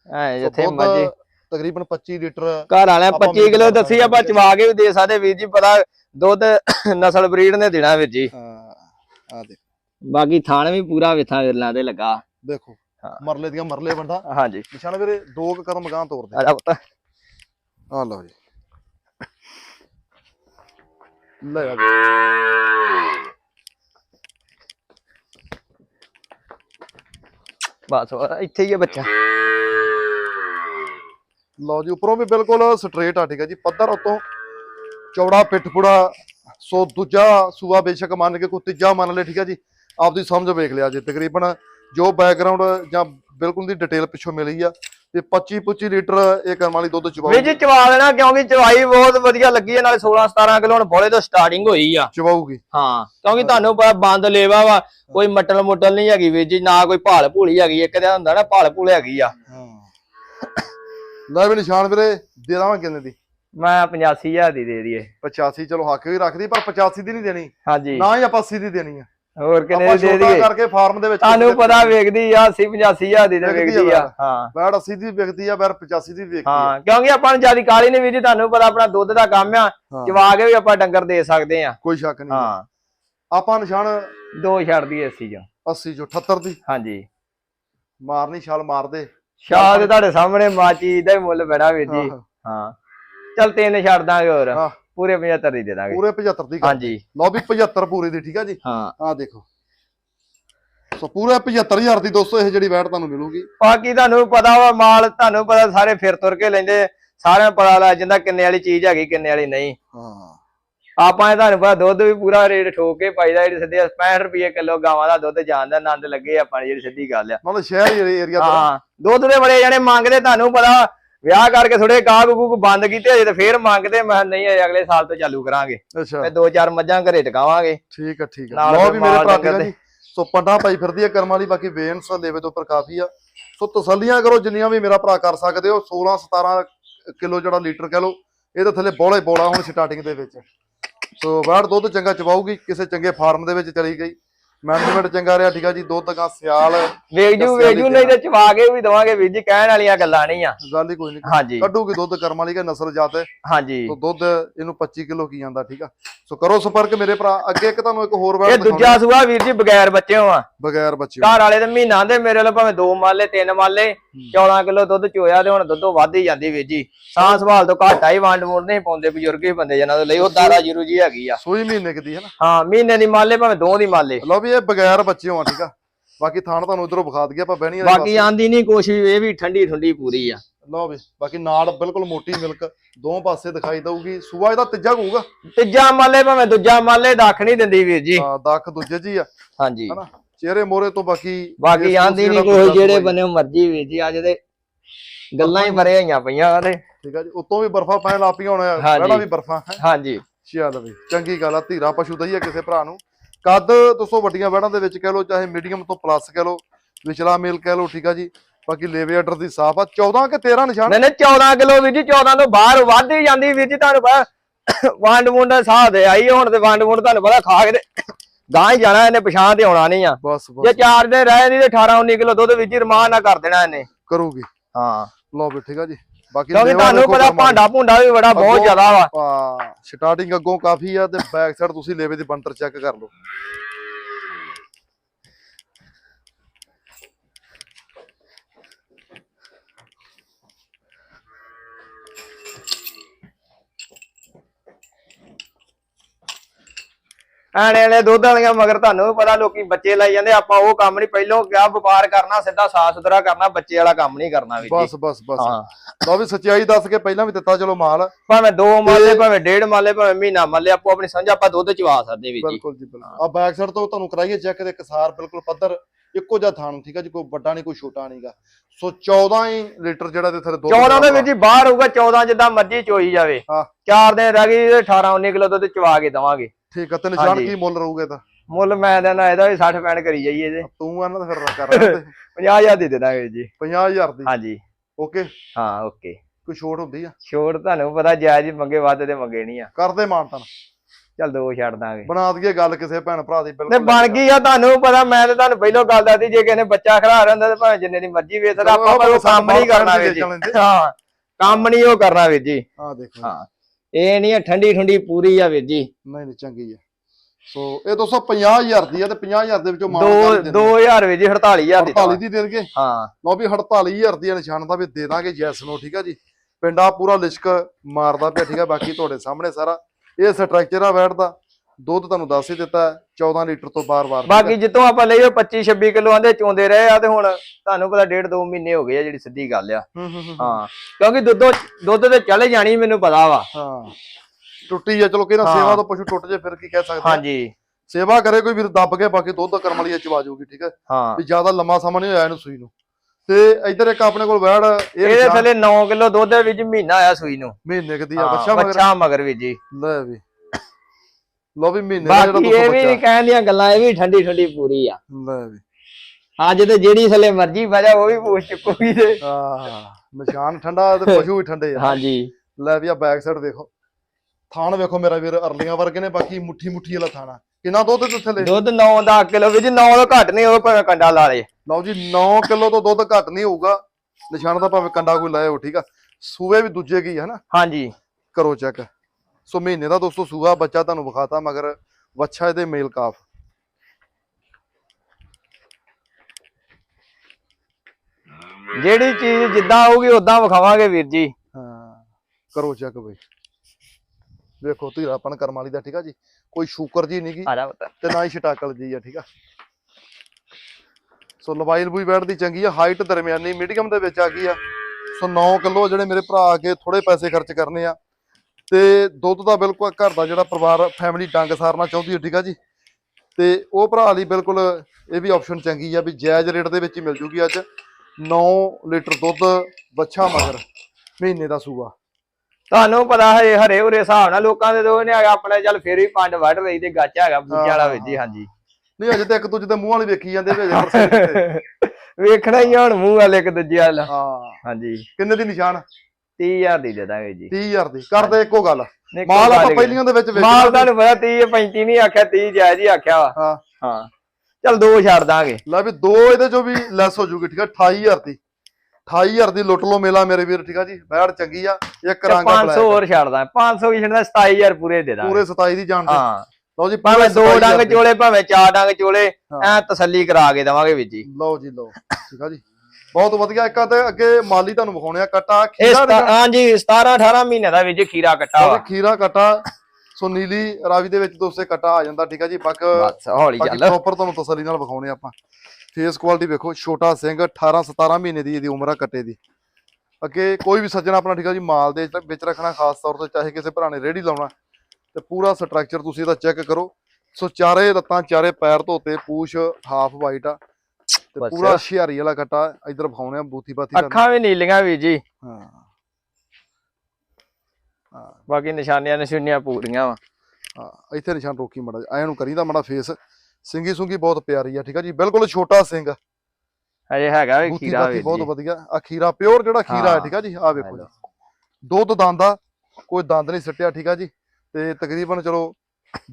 ਐ ਜਿੱਥੇ ਮਰਜ਼ੀ। ਤਕਰੀਬਨ 25 ਲੀਟਰ ਘਰ ਵਾਲਿਆਂ ਆਪਾਂ 25 ਕਿਲੋ ਦੱਸੀ ਆਪਾਂ ਚਵਾ ਕੇ ਵੀ ਦੇ ਸਕਦੇ ਵੀਰ ਜੀ ਪਤਾ ਦੁੱਧ ਨਸਲ ਬਰੀਡ ਨੇ ਦੇਣਾ ਵੀਰ ਜੀ। ਹਾਂ ਆਹ ਦੇਖੋ। ਬਾਕੀ ਥਾਣ ਵੀ ਪੂਰਾ ਵਿਥਾਂ ਵਿਰਲਾਂ ਦੇ ਲੱਗਾ। ਦੇਖੋ। ਮਰਲੇ ਦੀਆਂ ਮਰਲੇ ਬੰਦਾ ਹਾਂਜੀ। ਨਿਸ਼ਾਨ ਵੀਰੇ ਦੋ ਕੁ ਕਦਮ ਗਾਂ ਤੋਰਦੇ ਆ। ਪੁੱਤ। ਆ ਲਓ ਜੀ। ਲੈ ਆ ਬਸ ਇੱਥੇ ਹੀ ਆ ਬੱਚਾ। ਲਓ ਜੀ, ਉੱਪਰੋਂ ਵੀ ਬਿਲਕੁਲ ਸਟ੍ਰੇਟ ਆ, ਠੀਕ ਹੈ ਜੀ। ਪੱਧਰ ਉਤੋਂ ਚੌੜਾ ਪਿੱਠਪੁੜਾ ਸੋ ਦੂਜਾ ਸੂਆ ਬੇਸ਼ੱਕ ਮੰਨ ਕੇ ਕੋਈ ਤੀਜਾ ਮੰਨ ਲੈ, ਠੀਕ ਹੈ ਜੀ। ਆਪਦੀ ਸਮਝ ਵੇਖ ਲਿਆ ਜੀ, ਤਕਰੀਬਨ ਜੋ ਬੈਕਗ੍ਰਾਉਂਡ ਜਾਂ ਬਿਲਕੁਲ ਦੀ ਡਿਟੇਲ ਪਿੱਛੋਂ ਮਿਲੀ ਆ। ਤੇ 25 25 ਲੀਟਰ ਇਹ ਕਰਮ ਵਾਲੀ ਦੁੱਧ ਵੀਰ ਚਵਾਊਗੀ ਜੀ। ਚਵਾ ਦੇਣਾ ਕਿਉਂਕਿ ਚਵਾਈ ਬਹੁਤ ਵਧੀਆ ਲੱਗੀ ਹੈ ਨਾਲੇ 16 17 ਕਿਲੋ ਹੁਣ ਬੋਲੇ ਤੋਂ ਸਟਾਰਟਿੰਗ ਹੋਈ ਆ। ਚਵਾਊਗੀ ਹਾਂ ਕਿਉਂਕਿ ਤੁਹਾਨੂੰ ਪਤਾ ਬੰਦ ਲੇਵਾ ਵਾ ਕੋਈ ਮਟਲ ਮੁਟਲ ਨਹੀਂ ਹੈਗੀ ਵੀਰ ਜੀ ਨਾ ਕੋਈ ਭਾਲ ਭੂਲੀ ਹੈਗੀ ਇੱਕ ਤਾਂ ਹੁੰਦਾ ਨਾ ਭਾਲ ਭੂਲ ਹੈਗੀ ਆ। ਹਾਂ। ਲੈ ਵੀ ਨਿਸ਼ਾਨ ਵੀਰੇ ਦੇ ਦਾਵਾਂ ਕਿੰਨੇ ਦੀ? ਮੈਂ 85000 ਦੀ ਦੇ ਦਈਏ। 85 ਚਲੋ ਹੱਕ ਵੀ ਰੱਖਦੀ ਪਰ 85 ਦੀ ਨਹੀਂ ਦੇਣੀ। ਹਾਂਜੀ। ਨਾ ਹੀ ਆਪਾਂ 80 ਦੀ ਦੇਣੀ ਆ। ਹੋਰ ਕਿੰਨੇ ਆਪਾਂ ਦੀ ਦੇ ਛੋਟਾ ਦਈਏ? ਕਰਕੇ ਫਾਰਮ ਦੇ ਵਿੱਚ ਤੁਹਾਨੂੰ ਪਤਾ ਵੇਖਦੀ ਆ 80 85000 ਦੀ ਤੇ ਵੇਖਦੀ ਆ। ਹਾਂ ਬੈੜ 80 ਦੀ ਵਿਕਦੀ ਆ ਬੈੜ 85 ਦੀ ਵਿਕਦੀ ਆ। ਹਾਂ ਕਿਉਂਕਿ ਆਪਾਂ ਨੂੰ ਜ਼ਿਆਦਾ ਕਾਲੀ ਨਹੀਂ ਜੀ ਤੁਹਾਨੂੰ ਪਤਾ ਆਪਣਾ ਦੁੱਧ ਦਾ ਕੰਮ ਆ ਚਵਾ ਕੇ ਵੀ ਆਪਾਂ ਡੰਗਰ ਦੇ ਸਕਦੇ ਆ। ਕੋਈ ਸ਼ੱਕ ਨਹੀਂ। ਹਾਂ। ਆਪਾਂ ਨਿਸ਼ਾਨ ਦੋ ਛੱਡ ਦੀ ਅਸੀਂ ਜੋ 80 ਚੋਂ 78 ਦੀ। ਹਾਂਜੀ। ਮਾਰਨੀ ਛਾਲ ਮਾਰਦੇ ਸ਼ਾਹ ਤੇ ਤੁਹਾਡੇ ਸਾਹਮਣੇ ਮਾਚੀ ਦਾ ਹੀ ਮੁੱਲ ਬੜਾ ਵੀਰ ਜੀ। ਹਾਂ, ਹਾਂ। ਚੱਲ ਤਿੰਨ ਛੱਡ ਦਾਂਗੇ ਹੋਰ। ਹਾਂ, ਪੂਰੇ 75 ਦੀ ਦੇ ਦਾਂਗੇ। ਪੂਰੇ 75 ਦੀ ਹਾਂਜੀ। ਲਓ ਵੀ 75 ਪੂਰੀ ਦੀ ਠੀਕ ਆ ਜੀ? ਹਾਂ। ਆਹ ਦੇਖੋ। ਸੋ ਪੂਰੇ 75000 ਦੀ ਦੋਸਤੋ ਇਹ ਜਿਹੜੀ ਵੈਟ ਤੁਹਾਨੂੰ ਮਿਲੂਗੀ। ਬਾਕੀ ਤੁਹਾਨੂੰ ਪਤਾ ਵਾ ਮਾਲ ਤੁਹਾਨੂੰ ਪਤਾ ਸਾਰੇ ਫਿਰ ਤੁਰ ਕੇ ਲੈਂਦੇ। ਸਾਰਿਆਂ ਪਤਾ ਲੱਗ ਜਾਂਦਾ ਕਿੰਨੇ ਵਾਲੀ ਚੀਜ਼ ਹੈਗੀ ਕਿੰਨੇ ਵਾਲੀ ਨਹੀਂ। ਹਾਂ। ਆਪਾਂ ਇਹ ਤੁਹਾਨੂੰ ਪਤਾ ਦੁੱਧ ਵੀ ਪੂਰਾ ਰੇਟ ਠੋਕ ਕੇ ਪਾਈਦਾ ਜਿਹੜੀ ਸਿੱਧੀ 65 ਰੁਪਏ ਕਿਲੋ ਗਾਵਾਂ ਦਾ ਦੁੱਧ ਜਾਂਦਾ ਆਨੰਦ ਲੱਗੇ ਆਪਾਂ ਜਿਹੜੀ ਸਿੱਧੀ ਗੱਲ ਆ। ਮਤਲਬ ਸ਼ਹਿਰ ਏਰੀਆ ਤੋਂ। ਹਾਂ। ਦੁੱਧ ਦੇ ਬੜੇ ਜਣੇ ਮੰਗਦੇ ਤੁਹਾਨੂੰ ਪਤਾ ਵਿਆਹ ਕਰਕੇ ਥੋੜੇ ਕਾਗ ਕੂਕ ਬੰਦ ਕੀਤੇ ਅਜੇ ਤੇ ਫੇਰ ਮੰਗਦੇ ਮੈਂ ਨਹੀਂ ਅਜੇ ਅਗਲੇ ਸਾਲ ਤੋਂ ਚਾਲੂ ਕਰਾਂਗੇ। ਅੱਛਾ। ਦੋ ਚਾਰ ਮੱਝਾਂ ਘਰੇ ਟਿਕਾਵਾਂਗੇ। ਠੀਕ ਆ ਠੀਕ ਆ। ਫਿਰ ਵੀ ਮੇਰੇ ਭਰਾ ਜੀ ਸੋ ਪੰਡਾ ਪਾਈ ਫਿਰਦੀ ਆ ਕਰਮ ਵਾਲੀ ਬਾਕੀ ਵੇਨਸ ਲੇਵੇ ਤੋਂ ਉੱਪਰ ਕਾਫੀ ਆ। ਸੋ ਤਸੱਲੀਆਂ ਕਰੋ ਜਿੰਨੀਆਂ ਵੀ ਮੇਰਾ ਭਰਾ ਕਰ ਸਕਦੇ ਹੋ 16 17 ਕਿਲੋ ਜਿਹੜਾ ਲੀਟਰ ਕਹਿ ਲੋ ਇਹਦੇ ਥੱਲੇ ਬੋਲੇ ਬੋਲਾ ਹੁਣ ਸਟਾਰਟਿੰਗ ਦੇ ਵਿੱਚ। ਸੋ ਵਾੜ ਦੁੱਧ ਚੰਗਾ ਚਵਾਊਗੀ ਕਿਸੇ ਚੰਗੇ ਫਾਰਮ ਦੇ ਵਿੱਚ ਚਲੀ ਗਈ। ਮੈਨੇਜਮੈਂਟ ਚੰਗਾ ਰਿਹਾ ਠੀਕ ਆ ਜੀ ਦੁੱਧ ਗਾ ਸਿਆਲ। ਵੇਖ ਜੂ ਦੱਸਿਆ ਵੇਖ ਜੂ ਨੀ ਨਹੀਂ ਤੇ ਚਵਾ ਕੇ ਵੀ ਦਵਾਂਗੇ ਵੀਰ ਜੀ ਕਹਿਣ ਵਾਲੀਆਂ ਗੱਲਾਂ ਨਹੀਂ ਆ। ਗੱਲ ਹੀ ਕੋਈ ਨਹੀਂ ਹਾਂਜੀ। ਕੱਢੂਗੀ ਦੁੱਧ ਕਰਮ ਵਾਲੀ ਦਾ ਨਸਲ ਜਾਤ ਹਾਂਜੀ। ਸੋ ਦੁੱਧ ਇਹਨੂੰ 25 ਕਿਲੋ ਕੀ ਆਂਦਾ ਠੀਕ ਆ? ਸੋ ਕਰੋ ਸੰਪਰਕ ਮੇਰੇ ਭਰਾ ਅੱਗੇ ਇੱਕ ਤੁਹਾਨੂੰ ਇੱਕ ਹੋਰ ਵਾਰ ਇਹ ਦੂਜਾ ਸੂਆ ਵੀਰ ਜੀ ਬਗੈਰ ਬੱਚਿਓ ਆ ਬਗੈਰ ਬੱਚੇ ਘਰ ਵਾਲੇ ਦੇ ਮਹੀਨਾ ਦੇ ਮੇਰੇ ਲਈ ਭਾਵੇਂ ਦੋ ਮਾਲੇ ਤਿੰਨ ਮਾਲੇ 14 ਕਿਲੋ ਦੁੱਧ ਚੋਇਆ ਤੇ ਹੁਣ ਦੁੱਧੋਂ ਵੱਧ ਹੀ ਜਾਂਦੀ ਵੀਰ ਜੀ। ਸਾਹ ਸੰਭਾਲ ਤੋਂ ਘਾਟਾ ਹੀ ਵੰਡ ਵੁੰਡ ਨਹੀਂ ਪਾਉਂਦੇ ਬਜ਼ੁਰਗ ਹੀ ਬੰਦੇ ਜਨਾਂ ਦੇ ਲਈ ਉਹ ਦਾਰਾ ਜੀਰੂ ਜੀ ਹੈਗੀ ਆ। ਸੂਈ ਮਹੀਨੇ ਦੀ ਹੈ ਨਾ? ਹਾਂ ਮਹੀਨੇ ਦੀ ਮਾਲੇ ਭਾਵੇਂ ਦੋ ਦੀ ਮਾਲੇ। ਲਓ ਵੀ ਇਹ ਬਗੈਰ ਬੱਚਿਓ ਆ ਠੀਕ ਆ? ਬਾਕੀ ਥਾਣ ਤੁਹਾਨੂੰ ਉਧਰੋਂ ਵਿਖਾ ਦਈਏ ਆਪਾਂ ਬਹਿਣੀ ਬਾਕੀ ਆਂਦੀ ਨਹੀਂ ਕੋਸ਼ਿਸ਼ ਇਹ ਵੀ ਠੰਡੀ ਠੰਡੀ ਪੂਰੀ ਆ। ਲਓ ਵੀ ਬਾਕੀ ਨਾੜ ਬਿਲਕੁਲ ਮੋਟੀ ਮਿਲਕ ਦੋ ਪਾਸੇ ਦਿਖਾਈ ਦਊਗੀ। ਸੂਆ ਇਹਦਾ ਤੀਜਾ ਹੋਊਗਾ ਤੀਜਾ ਮਾਲੇ ਭਾਵੇਂ ਦੂਜਾ ਮਾਲੇ ਦੱਖ ਨਹੀਂ ਦਿੰਦੀ ਵੀਰ ਜੀ। ਹਾਂ ਦੱਖ ਦੂਜੇ ਜੀ ਆ। ਹਾਂਜੀ। ਹਨਾ? ਚਿਹਰੇ ਮੋਰੇ ਤੋਂ ਬਾਕੀ ਬਾਕੀ ਆਂਦੀ ਨਹੀਂ ਕੋਈ ਜਿਹੜੇ। ਬੰਨੇ ਮਰਜ਼ੀ ਵੀਰ ਜੀ ਅੱਜ ਦੇ ਗੱਲਾਂ ਹੀ ਭਰੇ ਹੋਈਆਂ ਪਈਆਂ ਉਹਦੇ। ਠੀਕ ਆ ਜੀ ਉਤੋਂ ਵੀ ਬਰਫਾ ਪੈਣ ਲੱਪੀਆਂ ਹੁਣ। ਪਹਿਲਾਂ ਵੀ ਬਰਫਾ ਹਾਂਜੀ। ਚੱਲ ਬਈ ਚੰਗੀ ਗੱਲ ਆ ਧੀਰਾ ਪਸ਼ੂ ਦਈਏ ਕਿਸੇ ਭਰਾ ਨੂੰ। ਕੱਦ ਦੋਸਤੋ ਵੱਡੀਆਂ ਵੜਾਂ ਦੇ ਵਿੱਚ ਕਹਿ ਲਓ ਚਾਹੇ ਮੀਡੀਅਮ ਤੋਂ ਪਲੱਸ ਕਹਿ ਲਓ ਵਿਚਲਾ ਮੇਲ ਕਹਿ ਲਓ ਠੀਕ ਆ ਜੀ। ਬਾਕੀ ਲੇਵੇ ਆਰਡਰ ਦੀ ਸਾਫ਼ ਆ। 14 ਕਿ 13 ਨਿਸ਼ਾਨ? ਨਹੀਂ ਨਹੀਂ 14 ਕਿਲੋ ਵੀਰ ਜੀ 14 ਤੋਂ ਬਾਹਰ ਵੱਧ ਹੀ ਜਾਂਦੀ ਵੀਰ ਜੀ ਤੁਹਾਨੂੰ ਪਤਾ। ਵੰਡ ਮੁੰਡ ਸਾਹ ਦੇ ਆਈ ਹੁਣ ਤੇ ਵੰਡ ਮੁੰਡ ਤੁਹਾਨੂੰ ਪਤਾ ਖਾ ਕੇ ਤੇ ਗਾਂ ਹੀ ਜਾਣਾ ਇਹਨੇ ਪਛਾਣ ਤੇ ਆਉਣਾ ਨਹੀਂ ਆ। ਬਸ ਜੇ ਬਸ ਚਾਰ ਦਿਨ ਰਹੇ ਨਹੀਂ ਤੇ 18 19 ਕਿਲੋ ਦੁੱਧ ਵੀਰ ਜੀ ਰਮਾਨ ਨਾ ਕਰ ਦੇਣਾ ਇਹਨੇ। ਕਰੂਗੀ। ਹਾਂ। ਲਓ ਵੀ ਠੀਕ ਆ ਜੀ। ਬਾਕੀ ਕਿਉਂਕਿ ਤੁਹਾਨੂੰ ਪਤਾ। ਭਾਂਡਾ ਭੁੰਡਾ ਵੀ ਬੜਾ ਬਹੁਤ ਜ਼ਿਆਦਾ ਵਾ। ਆ ਸਟਾਰਟਿੰਗ ਅੱਗੋਂ ਕਾਫੀ ਆ ਤੇ ਬੈਕ ਸਾਈਡ ਤੁਸੀਂ ਲੇਵੇ ਦੀ ਬੰਟਰ ਚੈੱਕ ਕਰ ਲਓ। ਆਣੇ ਵਾਲੇ ਦੁੱਧ ਵਾਲੀਆਂ ਮਗਰ ਤੁਹਾਨੂੰ ਵੀ ਪਤਾ ਲੋਕੀ ਬੱਚੇ ਲੈ ਜਾਂਦੇ ਆਪਾਂ ਉਹ ਕੰਮ ਨਹੀਂ ਪਹਿਲੋਂ ਕਿਹਾ ਵਪਾਰ ਕਰਨਾ ਸਿੱਧਾ ਸਾਫ਼ ਸੁਥਰਾ ਕਰਨਾ ਬੱਚੇ ਵਾਲਾ ਕੰਮ ਨਹੀਂ ਕਰਨਾ ਵੀ ਬਸ ਬਸ ਬਸ। ਹਾਂ। ਲਓ ਵੀ ਸੱਚਾਈ ਦੱਸ ਕੇ ਪਹਿਲਾਂ ਵੀ ਦਿੱਤਾ ਚਲੋ ਮਾਲ। ਭਾਵੇਂ ਦੋ ਮਾਲੇ ਭਾਵੇਂ ਡੇਢ ਮਾਲੇ ਭਾਵੇਂ ਮਹੀਨਾ ਮਾਲੇ ਆਪੋ ਆਪਣੀ ਸਮਝ ਆਪਾਂ ਦੁੱਧ ਚਵਾ ਸਕਦੇ ਵੀ ਬਿਲਕੁਲ ਜੀ ਬਿਲਕੁਲ। ਆ ਬੈਕ ਸਾਈਡ ਤੋਂ ਤੁਹਾਨੂੰ ਕਰਾਈਏ ਚੈੱਕ ਤੇ ਕਸਾਰ ਬਿਲਕੁਲ ਪੱਧਰ ਇੱਕੋ ਜਿਹਾ ਥਾਣ ਠੀਕ ਹੈ ਜੀ ਕੋਈ ਵੱਡਾ ਨਹੀਂ ਕੋਈ ਛੋਟਾ ਨਹੀਂਗਾ ਸੋ 14 ਹੀ ਲੀਟਰ ਜਿਹੜਾ ਦੇ ਥਰੇ ਦੁੱਧ 14 ਦੇ ਵਿੱਚ ਹੀ ਬਾਹਰ ਹੋਊਗਾ 14 ਜਿੱਦਾਂ ਮਰਜ਼ੀ ਚੋਈ ਜਾਵੇ। ਹਾਂ। ਚਾਰ ਦਿਨ ਰਹਿ ਗਈ ਤੇ 18 19 ਕਿਲੋ ਦੁੱਧ ਚਵਾ ਕੇ ਦਵਾਂਗੇ। ਠੀਕ ਹੈ ਤੇ ਨਿਸ਼ਾਨ। ਕੀ ਮੁੱਲ ਰਹੂਗਾ ਤਾਂ? ਮੁੱਲ ਮੈਂ ਦੇਣਾ ਇਹਦਾ ਵੀ 60 ਪੈਣ ਕਰੀ ਜਾਈਏ ਜੇ ਤੂੰ ਇਹਨਾਂ ਦਾ ਫਿਰ ਕਰ ਰਹੇ 50000 ਦੇ ਦੇ ਦਾਂਗੇ ਜੀ। 50000 ਦੀ? ਹਾਂਜੀ। ਓਕੇ। ਹਾਂ ਓਕੇ। ਕੋਈ ਛੋਟ ਹੁੰਦੀ ਆ? ਛੋੜ ਤੁਹਾਨੂੰ ਪਤਾ ਜਾਇਜ਼ ਹੀ ਮੰਗੇ ਵੱਧ ਤੇ ਮੰਗੇ ਨਹੀਂ ਆ। ਕਰਦੇ ਮਾਨਤਨ ਚੱਲ ਦੋ ਛੱਡ ਦਾਂਗੇ। ਬਣਾ ਦਈਏ ਗੱਲ ਕਿਸੇ ਭੈਣ ਭਰਾ ਦੀ ਤੇ ਬਿਲਕੁਲ ਬਣ ਗਈ ਆ ਤੁਹਾਨੂੰ ਪਤਾ ਮੈਂ ਤੇ ਤੁਹਾਨੂੰ ਪਹਿਲਾਂ ਗੱਲ ਦੱਸਦੀ ਜੇ ਕਿਸੇ ਨੇ ਬੱਚਾ ਖੜਾ ਰਹਿੰਦਾ ਤੇ ਭਾਵੇਂ ਜਿੰਨੇ ਦੀ ਮਰਜ਼ੀ ਵੇਚ ਸਕਦਾ ਚਲੋ ਆਪਾਂ ਉਹ ਕੰਮ ਨਹੀਂ ਕਰਨਾ ਵੀਰ ਜੀ। ਹਾਂ ਕੰਮ ਨਹੀਂ ਉਹ ਕਰਨਾ ਵੀਰ ਜੀ। ਆ ਦੇਖੋ। ਹਾਂ। ਇਹ ਨਹੀਂ ਆ ਠੰਡੀ ਠੰਡੀ ਪੂਰੀ ਆ ਵੀਰ ਜੀ। ਨਹੀਂ ਨਹੀਂ ਚੰਗੀ ਆ। ਸੋ ਇਹ 250,000 ਦੀ ਆ ਤੇ 50000 ਦੇ ਵਿੱਚੋਂ ਮਾਨ ਦੋ 2000 ਵੀਰ ਜੀ 48000 ਦੀ 48 ਦੀ ਦੇ ਦੇਣਗੇ? ਹਾਂ। ਲਓ ਵੀ 48000 ਦੀ ਨਿਸ਼ਾਨ ਦਾ ਵੀ ਦੇ ਦਾਂਗੇ ਜੈਸ ਨੂੰ ਠੀਕ ਆ ਜੀ। ਪਿੰਡਾ ਪੂਰਾ ਲਿਸ਼ਕ ਮਾਰਦਾ ਪਿਆ ਠੀਕ ਆ ਬਾਕੀ ਤੁਹਾਡੇ ਸਾਹਮਣੇ ਸਾਰਾ। ਇਹ ਸਟਰਕਚਰ ਆ ਵੈਟ ਦਾ। ਦੁੱਧ ਤੁਹਾਨੂੰ ਦੱਸ ਹੀ ਦਿੱਤਾ ਹੈ, 14 ਲੀਟਰ ਤੋਂ ਬਾਰ-ਬਾਰ ਬਾਕੀ ਜਿੱਤੋਂ ਆਪਾਂ ਲਈਏ 25 26 ਕਿਲੋ ਆਂਦੇ ਚੋਂਦੇ ਰਹੇ ਆ ਤੇ ਹੁਣ ਤੁਹਾਨੂੰ ਪਤਾ ਡੇਢ ਦੋ ਮਹੀਨੇ ਹੋ ਗਏ ਆ ਜਿਹੜੀ ਸਿੱਧੀ ਗੱਲ ਆ। ਹੂੰ ਕਿਉਂਕਿ ਦੁੱਧੋਂ ਦੁੱਧ ਤੇ ਚਲੇ ਜਾਣੀ ਮੈਨੂੰ ਪਤਾ ਵਾ। ਹਾਂ ਟੁੱਟੀ ਆ ਚਲੋ ਕਿਹਨਾਂ। ਸੇਵਾ ਤੋਂ ਪਸ਼ੂ ਟੁੱਟ ਜੇ ਫਿਰ ਕੀ ਕਹਿ ਸਕਦੇ। ਹਾਂਜੀ। ਸੇਵਾ ਕਰੇ ਕੋਈ ਵੀਰ ਦੱਬ ਕੇ ਬਾਕੀ ਦੁੱਧ ਕਰਮ ਵਾਲੀ ਚਵਾ ਜਾਊਗੀ ਠੀਕ ਹੈ ਹਾਂ। ਵੀ ਜ਼ਿਆਦਾ ਲੰਮਾ ਸਮਾਂ ਨਹੀਂ ਹੋਇਆ ਇਹਨੂੰ ਸੂਈ ਨੂੰ। ਤੇ ਇੱਧਰ ਇੱਕ ਆਪਣੇ ਕੋਲ ਵੈੜ ਇਹ ਇਹਦੇ ਥੱਲੇ 9 ਕਿਲੋ ਦੁੱਧ ਦੇ ਵਿੱਚ ਮਹੀਨਾ ਆਇਆ ਸੂਈ ਨੂੰ। ਮਹੀਨੇ ਕੁ ਦੀ ਆ ਬੱਚਾ ਮਗਰ। ਬੱਚਾ ਮਗਰ ਵੀ ਜੀ। ਲੈ ਵੀ। ਲੋ ਵੀ ਮਹੀਨੇ ਦਾ ਜਿਹੜਾ ਬਾਕੀ ਇਹ ਵੀ ਕਹਿਣ ਦੀਆਂ ਗੱਲਾਂ ਇਹ ਵੀ ਠੰਡੀ ਠੰਡੀ ਪੂਰੀ ਆ। ਲੈ ਵੀ। ਅੱਜ ਤੇ ਜਿਹੜੀ ਥੱਲੇ ਮਰਜ਼ੀ ਵਜਾ ਉਹ ਵੀ ਪੁੱਛ ਚੁੱਕੂਗੀ ਤੇ। ਆਹ ਨਿਸ਼ਾਨ ਠੰਡਾ ਤੇ ਪਸ਼ੂ ਵੀ ਠੰਡੇ ਆ। ਹਾਂਜੀ। ਲੈ ਵੀ ਆ ਬੈਕ ਸਾਈਡ ਦੇਖੋ ਥਾਣ ਵੇਖੋ ਮੇਰਾ ਵੀਰ ਅਰਲੀਆਂ ਵਰਗੇ ਨੇ ਬਾਕੀ ਮੁੱਠੀ ਮੁੱਠੀ ਵਾਲਾ ਥਾਣਾ। ਕਿੰਨਾ ਦੁੱਧ ਤੇ ਥੱਲੇ? ਦੁੱਧ 9 ਦਾ ਕਿਲੋ ਵਿੱਚ 9 ਤੋਂ ਘੱਟ ਨਹੀਂ ਉਹ ਭਾਵੇਂ ਕੰਡਾ ਲਾ ਲੇ ਲਓ ਜੀ 9 ਕਿਲੋ ਤੋਂ ਦੁੱਧ ਘੱਟ ਨਹੀਂ ਹੋਊਗਾ। ਨਿਸ਼ਾਨ ਦਾ ਭਾਵੇਂ ਕੰਡਾ ਕੋਈ ਹੋ ਠੀਕ ਆ? ਸੂਏ ਵੀ ਦੂਜੇ ਕੀ ਹੈ ਨਾ ਹਾਂਜੀ। ਕਰੋ ਚੈੱਕ ਸੋ ਮਹੀਨੇ ਦਾ ਦੋਸਤੋ ਸੂਆ ਬੱਚਾ ਤੁਹਾਨੂੰ ਵਿਖਾਤਾ ਮਗਰ ਵੱਛਾ ਇਹਦੇ ਮੇਲ ਕਾਫ। ਜਿਹੜੀ ਚੀਜ਼ ਜਿੱਦਾਂ ਆਊਗੀ ਉਦਾਂ ਵਿਖਾਵਾਂਗੇ ਵੀਰ ਜੀ। ਹਾਂ ਕਰੋ ਚੈੱਕ ਬਈ। ਵੇਖੋ ਧੀਰਾਪਨ ਕਰਮ ਵਾਲੀ ਦਾ ਠੀਕ ਆ ਜੀ? ਕੋਈ ਸ਼ੂਕਰ ਜੀ ਨਹੀਂਗੀ ਤੇ ਨਾ ਹੀ ਛਟਾਕਲ ਜੀ ਆ ਠੀਕ ਆ? ਸੋ ਲਵਾਈ ਲਬੂਈ ਬੈਠ ਦੀ ਚੰਗੀ ਆ ਹਾਈਟ ਦਰਮਿਆਨੀ ਮੀਡੀਅਮ ਦੇ ਵਿੱਚ ਆ ਗਈ ਆ। ਸੋ 9 ਕਿਲੋ ਜਿਹੜੇ ਮੇਰੇ ਭਰਾ ਆ ਕੇ ਥੋੜੇ ਪੈਸੇ ਖਰਚ ਕਰਨੇ ਆ। ਤੇ ਦੁੱਧ ਦਾ ਬਿਲਕੁਲ ਘਰ ਦਾ ਜਿਹੜਾ ਪਰਿਵਾਰ ਫੈਮਿਲੀ ਡੰਗ ਸਾਰਨਾ ਚਾਹੁੰਦੀ ਹੈ ਠੀਕ ਆ ਜੀ? ਤੇ ਉਹ ਭਰਾ ਲਈ ਬਿਲਕੁਲ ਇਹ ਵੀ ਆਪਸ਼ਨ ਚੰਗੀ ਆ ਵੀ ਜਾਇਜ਼ ਰੇਟ ਦੇ ਵਿੱਚ ਹੀ ਮਿਲ ਜੂਗੀ ਅੱਜ। 9 ਲੀਟਰ ਦੁੱਧ ਬੱਚਾ ਮਗਰ ਮਹੀਨੇ ਦਾ ਸੂਆ। ਤੁਹਾਨੂੰ ਪਤਾ ਹੈ ਹਰੇ ਹੁਰੇ ਹਿਸਾਬ ਨਾਲ ਲੋਕਾਂ ਦੇ ਦੋ ਨੇ ਆਪਣੇ ਚੱਲ ਫੇਰ ਵੀ ਪੰਜ ਵੱਢ ਰਹੀ ਤੇ ਗੱਚ ਹੈਗਾ ਬੂਝੇ ਵਾਲਾ ਜੀ ਹਾਂਜੀ। ਨਹੀਂ ਅਜੇ ਤਾਂ ਇੱਕ ਦੂਜੇ ਦੇ ਮੂੰਹ ਵਾਲੀ ਵੇਖੀ ਜਾਂਦੇ ਵੇ ਅਜੇ। ਵੇਖਣਾ ਹੀ ਹੁਣ ਮੂੰਹ ਵਾਲੇ ਇੱਕ ਦੂਜੇ ਵਾਲਾ। ਹਾਂ। ਹਾਂਜੀ। ਕਿੰਨੇ ਦੀ ਨਿਸ਼ਾਨ? 30000 ਦੀ ਦੇ ਦਾਂਗੇ ਜੀ। 30000 ਦੀ। ਕਰਦੇ ਇੱਕੋ ਗੱਲ। ਮਾਲ ਆਪਾਂ ਪਹਿਲੀਆਂ ਦੇ ਵਿੱਚ ਮਾਲ ਵੇਚਣਾ ਤੁਹਾਨੂੰ ਪਤਾ 30 35 ਨਹੀਂ ਆਖਿਆ 30 ਜਾਇਜ਼ ਹੀ ਆਖਿਆ ਵਾ। ਹਾਂ। ਹਾਂ। ਚੱਲ ਦੋ ਛੱਡ ਦਾਂਗੇ। ਲੈ ਵੀ ਦੋ ਇਹਦੇ ਚੋਂ ਵੀ ਲੈਸ ਹੋ ਜੂਗੀ ਠੀਕ ਆ? 28000 ਦੀ। 28000 ਦੀ ਲੁੱਟ ਲੋ ਮੇਲਾ ਮੇਰੇ ਵੀਰ ਠੀਕ ਆ ਜੀ? ਬੈੜ ਚੰਗੀ ਆ। ਇੱਕ ਰੰਗ 500 ਹੋਰ ਛੱਡ ਦਾਂ 500 ਵੀ ਛੱਡਦਾ 27000 ਪੂਰੇ ਦੇ ਦਾਂਗੇ। ਪੂਰੇ 27 ਦੀ ਜਾਣ ਦੇ। ਹਾਂ। ਲਓ ਜੀ ਭਾਵੇਂ ਦੋ 27,000 ਡੰਗ ਦੀ। ਚੋਲੇ ਭਾਵੇਂ ਚਾਰ ਡੰਗ ਚੋਲੇ ਹਾਂ। ਐ ਤਸੱਲੀ ਕਰਾ ਕੇ ਦਵਾਂਗੇ ਵੀਰ ਜੀ। ਲਓ ਜੀ ਲਓ। ਠੀਕ ਆ ਜੀ? ਬਹੁਤ ਵਧੀਆ ਇੱਕ ਤੇ ਅੱਗੇ ਮਾਲੀ ਤੁਹਾਨੂੰ ਵਿਖਾਉਣੇ ਆ ਕਟਾ ਖੀਰਾ ਹਾਂਜੀ 17 18 ਮਹੀਨੇ ਦਾ ਜੀ ਖੀਰਾ ਕੱਟਾ ਵਾ। ਖੀਰਾ ਕਟਾ। ਸੋ ਨੀਲੀ ਰਾਵੀ ਦੇ ਵਿੱਚ ਦੋਸਤੇ ਕਟਾ ਆ ਜਾਂਦਾ ਠੀਕ ਆ ਜੀ? ਬਾਕੀ ਹੌਲੀ ਚੱਲ। ਪ੍ਰੋਪਰ ਤੁਹਾਨੂੰ ਤਸੱਲੀ ਨਾਲ ਵਿਖਾਉਣੇ ਆਪਾਂ। ਫੇਸ ਕੁਆਲਿਟੀ ਵੇਖੋ ਛੋਟਾ ਸਿੰਘ 18 17 ਮਹੀਨੇ ਦੀ ਇਹਦੀ ਉਮਰ ਆ ਕੱਟੇ ਦੀ। ਅੱਗੇ ਕੋਈ ਵੀ ਸੱਜਣ ਆਪਣਾ ਠੀਕ ਆ ਜੀ ਮਾਲ ਦੇ ਵਿੱਚ ਰੱਖਣਾ ਖਾਸ ਤੌਰ ਤੇ ਚਾਹੇ ਕਿਸੇ ਭਰਾ ਨੇ ਰੇੜੀ ਲਾਉਣਾ ਤੇ ਪੂਰਾ ਸਟਰਕਚਰ ਤੁਸੀਂ ਇਹਦਾ ਚੈੱਕ ਕਰੋ। ਸੋ ਚਾਰੇ ਲੱਤਾਂ ਚਾਰੇ ਪੈਰ ਧੋਤੇ ਪੂਛ ਹਾਫ ਵਾਈਟ ਆ। ਤੇ। ਪੂਰਾ ਹੁਸ਼ਿਆਰੀ ਵਾਲਾ ਕੱਟਾ ਇਧਰ ਵਿਖਾਉਣੇ ਆ ਬੂਥੀ ਤੁਹਾਨੂੰ। ਅੱਖਾਂ ਵੀ ਨੀਲੀਆਂ ਵੀਰ ਜੀ। ਹਾਂ। ਹਾਂ। ਬਾਕੀ ਨਿਸ਼ਾਨੀਆਂ ਨਿਸ਼ਾਨੀਆਂ ਪੂਰੀਆਂ ਵਾ। ਹਾਂ ਇੱਥੇ ਨਿਸ਼ਾਨ ਰੋਕੀ ਮੜਾ ਐਂ ਨੂੰ ਕਰੀਦਾ ਮੜਾ ਫੇਸ ਸਿੰਗੀ ਸੁੰਗੀ ਬਹੁਤ ਪਿਆਰੀ ਆ ਠੀਕ ਆ ਜੀ? ਬਿਲਕੁਲ ਛੋਟਾ ਸਿੰਘ ਹਜੇ ਹੈਗਾ ਵੀ ਖੀਰਾ ਵੀਰ ਬਹੁਤ ਵਧੀਆ। ਆ ਖੀਰਾ ਪਿਓਰ ਜਿਹੜਾ ਖੀਰਾ ਹੈ। ਠੀਕ ਆ ਜੀ? ਆ ਵੇਖੋ ਜੀ। ਦੁੱਧ ਦੰਦ ਆ ਕੋਈ ਦੰਦ ਨਹੀਂ ਸਿੱਟਿਆ ਠੀਕ ਆ ਜੀ? ਤੇ ਤਕਰੀਬਨ ਚਲੋ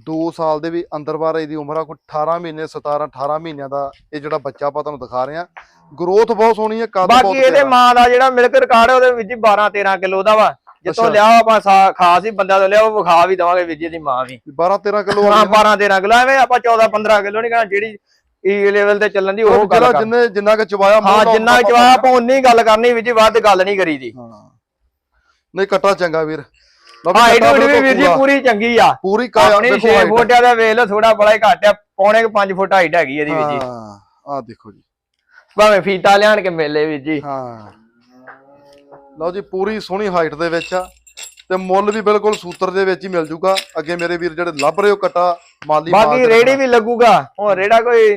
2 ਸਾਲ ਦੇ ਵੀ ਅੰਦਰ ਬਾਹਰ ਇਹਦੀ ਉਮਰ ਆ ਕੋਈ 18 ਮਹੀਨੇ 17 18 ਮਹੀਨਿਆਂ ਦਾ ਇਹ ਜਿਹੜਾ ਬੱਚਾ ਆਪਾਂ ਤੁਹਾਨੂੰ ਦਿਖਾ ਰਹੇ ਆ ਗਰੋਥ ਬਹੁਤ ਸੋਹਣੀ ਹੈ ਕੱਦ ਬਹੁਤ ਬਾਕੀ ਇਹਦੇ। ਮਾਂ ਦਾ ਜਿਹੜਾ ਮਿਲਕ ਰਿਕਾਰਡ ਹੈ ਉਹਦੇ ਵਿੱਚ ਹੀ 12 13 ਕਿਲੋ ਦਾ ਵਾ। ਜਿੱਥੋਂ। ਲਿਆ ਆਪਾਂ ਖਾਸ ਹੀ ਬੰਦਾ ਤੋਂ ਲਿਆ ਉਹ ਵਿਖਾ ਵੀ ਦਵਾਂਗੇ ਵੀਰ ਜੀ ਦੀ ਮਾਂ ਵੀ। 12 13 ਕਿਲੋ ਹਾਂ 12 13 ਕਿਲੋ ਐਵੇਂ ਆਪਾਂ 14 15 ਕਿਲੋ ਨਹੀਂ ਕਹਣਾ ਜਿਹੜੀ ਈ ਲੈਵਲ ਤੇ ਚੱਲਣ ਦੀ ਉਹ ਗੱਲ ਜਿੰਨੇ ਜਿੰਨਾ ਕਿ ਚਵਾਇਆ ਮੂੰਹ ਹਾਂ ਜਿੰਨਾ ਆਪਾਂ- ਚਵਾ ਆਪਾਂ ਉਨੀ ਗੱਲ ਕਰਨੀ ਵੀਰ ਜੀ ਵੱਧ ਗੱਲ ਨਹੀਂ ਕਰੀਦੀ। ਹਾਂ। ਨਹੀਂ ਕਟਾ ਚੰਗਾ ਵੀਰ। ਹਾਈਟ ਵੀ ਵੀਰ ਜੀ ਪੂਰਾ। ਚੰਗੀ ਆ। ਪੂਰੀ ਕਾਇਆ ਦੇਖੋ 6 height। ਫੁੱਟਿਆ ਦਾ ਵੇਖ ਲਓ ਥੋੜਾ ਬੜਾ ਹੀ ਘੱਟ ਆ ਪੌਣੇ 5 ਫੁੱਟ ਹਾਈਟ ਹੈਗੀ ਇਹਦੀ ਵੀਰ ਜੀ। ਹਾਂ ਆ ਦੇਖੋ ਜੀ। ਭਾਵੇਂ ਫੀਤਾ ਲਿਆਣ ਕੇ ਮੇਲੇ ਵੀਰ ਜੀ। ਹਾਂ। ਲਓ ਜੀ ਪੂਰੀ ਸੋਹਣੀ ਹਾਈਟ ਦੇ ਵਿੱਚ ਆ। ਤੇ ਮੁੱਲ ਵੀ ਬਿਲਕੁਲ ਸੂਤਰ ਦੇ ਵਿੱਚ ਹੀ ਮਿਲ ਜੂਗਾ। ਅੱਗੇ ਮੇਰੇ ਵੀਰ ਜਿਹੜੇ ਲੱਭ ਰਹੇ ਹੋ ਕਟਾ ਮਾਲੀ ਬਾਕੀ ਰੇੜੀ। ਵੀ ਲੱਗੂਗਾ। ਹੁਣ ਰੇੜਾ ਕੋਈ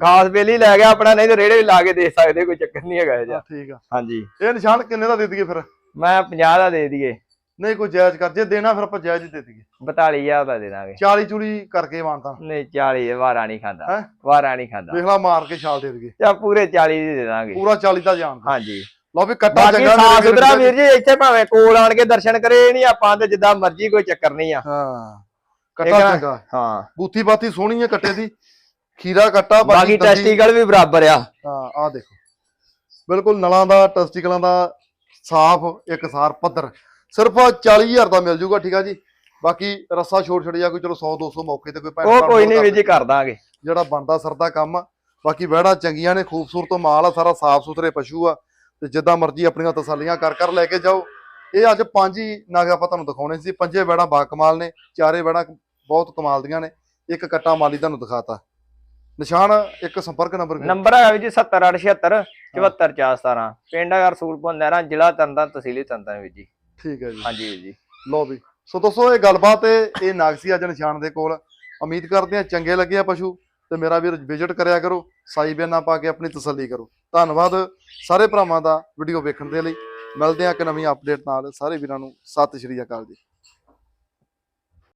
ਖਾਸ ਵੇਲੀ ਲੈ ਗਿਆ ਆਪਣਾ ਨਹੀਂ ਤੇ ਰੇੜੇ ਵੀ ਲਾ ਕੇ ਦੇ ਸਕਦੇ ਕੋਈ ਚੱਕਰ ਨਹੀਂ ਹੈਗਾ ਹਾਂ, ਠੀਕ ਆ। ਹਾਂਜੀ। ਇਹ ਨਿਸ਼ਾਨ ਕਿੰਨੇ ਦਾ ਦੇ ਦਈਏ ਫਿਰ? ਮੈਂ 50 ਦਾ ਦੇ ਦਈਏ। ਨਹੀਂ ਕੋਈ ਜਾਇਜ਼ ਕਰ ਜੇ ਦੇਣਾ ਫਿਰ ਆਪਾਂ ਜਾਇਜ਼ ਹੀ ਦੇ ਦਈਏ। 42000 ਦਾ ਦੇ ਦਾਂਗੇ। 40 ਚੂਲੀ ਕਰਕੇ ਮਾਨਤਾ ਨਹੀਂ 40 ਵਾਰਾ ਨਹੀਂ ਖਾਂਦਾ। ਹੈਂ? ਵਾਰਾ ਨਹੀਂ ਖਾਂਦਾ। ਵੇਖ ਲਾ ਮਾਰ ਕੇ ਛਾਲ ਦੇ ਦਈਏ। ਜਾਂ ਪੂਰੇ 40 ਦੀ ਦੇ ਦਾਂਗੇ। ਪੂਰਾ 40 ਦਾ ਜਾਣ ਹਾਂਜੀ। ਲਓ ਵੀ ਕੱਟਾ ਬਾਕੀ ਚੰਗਾ ਸਾਫ਼ ਮੇਰੇ ਸੁਥਰਾ ਵੀਰ ਜੀ ਇੱਥੇ ਭਾਵੇਂ ਕੋਲ ਆਣ ਕੇ ਦਰਸ਼ਨ ਕਰੇ ਇਹ ਨਹੀਂ ਆਪਾਂ ਤੇ ਜਿੱਦਾਂ ਮਰਜ਼ੀ ਕੋਈ ਚੱਕਰ ਨਹੀਂ ਆ। ਹਾਂ। ਇਹ ਕੱਟਾ ਕਿਹੜਾ- ਚੰਗਾ। ਹਾਂ। ਬੂਥੀ ਬਾਤੀ ਸੋਹਣੀ ਹੈ ਕੱਟੇ ਦੀ। ਖੀਰਾ ਕੱਟਾ ਬਾਕੀ ਦੰਦੀ- ਟੈਸਟੀਕਲ ਵੀ ਬਰਾਬਰ ਆ। ਹਾਂ ਆ ਦੇਖੋ। ਬਿਲਕੁਲ ਨਲਾਂ ਦਾ ਟੈਸਟੀਕਲਾਂ ਦਾ ਸਾਫ਼ ਇੱਕਸਾਰ ਪੱਧਰ। ਸਿਰਫ 40000 ਦਾ ਮਿਲ ਜੂਗਾ ਠੀਕ ਆ ਜੀ। ਬਾਕੀ ਰੱਸਾ ਛੋੜ ਛੜ ਜਾ ਕੋਈ ਚਲੋ 100 200 ਮੌਕੇ ਤੇ ਕੋਈ ਭੈਣ ਉਹ ਕੋਈ ਨਹੀਂ ਵੀਰ ਜੀ ਕਰ ਦਾਂਗੇ। ਜਿਹੜਾ ਬਣਦਾ ਸਰਦਾ ਕੰਮ ਆ। ਬਾਕੀ ਵਹਿੜਾ ਚੰਗੀਆਂ ਨੇ ਖੂਬਸੂਰਤ ਮਾਲ ਆ ਸਾਰਾ ਸਾਫ਼ ਸੁਥਰੇ ਪਸ਼ੂ ਆ। ਤੇ ਜਿੱਦਾਂ ਮਰਜ਼ੀ ਆਪਣੀਆਂ ਤਸੱਲੀਆਂ ਕਰ ਕਰ ਲੈ ਕੇ ਜਾਓ। ਇਹ ਅੱਜ ਪੰਜ ਹੀ ਨਗ ਆਪਾਂ ਤੁਹਾਨੂੰ ਦਿਖਾਉਣੇ ਸੀ। ਪੰਜੇ ਵਹਿੜਾ ਬਾ ਕਮਾਲ ਨੇ ਚਾਰੇ ਵਹਿੜਾ ਬਹੁਤ ਕਮਾਲ ਦੀਆਂ ਨੇ। ਇੱਕ ਕੱਟਾ ਮਾਲੀ ਤੁਹਾਨੂੰ ਦਿਖਾਤਾ। ਨਿਸ਼ਾਨ ਇੱਕ ਸੰਪਰਕ ਨੰਬਰ ਵੀ ਨੰਬਰ ਹੈਗਾ ਵੀਰ ਜੀ 70876 74417 ਪਿੰਡ ਹੈਗਾ ਰਸੂਲਪੁਰ ਨਹਿਰਾ ਜ਼ਿਲ੍ਹਾ ਤਰਨਤਾਰਨ ਤਹਿਸੀਲ ਤਰਨਤਾਰਨ ਵੀਰ ਜੀ। ਠੀਕ ਹੈ ਜੀ। ਹਾਂਜੀ ਜੀ। ਲਓ ਵੀ ਸੋ ਦੋਸਤੋ ਇਹ ਗੱਲਬਾਤ ਇਹ ਨਾਗਸੀ ਅੱਜ ਨਿਸ਼ਾਨ ਦੇ ਕੋਲ। ਉਮੀਦ ਕਰਦੇ ਆ ਚੰਗੇ ਲੱਗੇ ਆ ਪਸ਼ੂ ਤੇ ਮੇਰਾ ਵੀਰ ਵਿਜ਼ਿਟ ਕਰਿਆ ਕਰੋ ਸਾਈ ਬਿਆਨਾ ਪਾ ਕੇ ਆਪਣੀ ਤਸੱਲੀ ਕਰੋ। ਧੰਨਵਾਦ ਸਾਰੇ ਭਰਾਵਾਂ ਦਾ ਵੀਡੀਓ ਵੇਖਣ ਦੇ ਲਈ। ਮਿਲਦੇ ਆ ਇੱਕ ਨਵੀਂ ਅਪਡੇਟ ਨਾਲ। ਸਾਰੇ ਵੀਰਾਂ ਨੂੰ ਸਤਿ ਸ਼੍ਰੀ ਅਕਾਲ ਜੀ।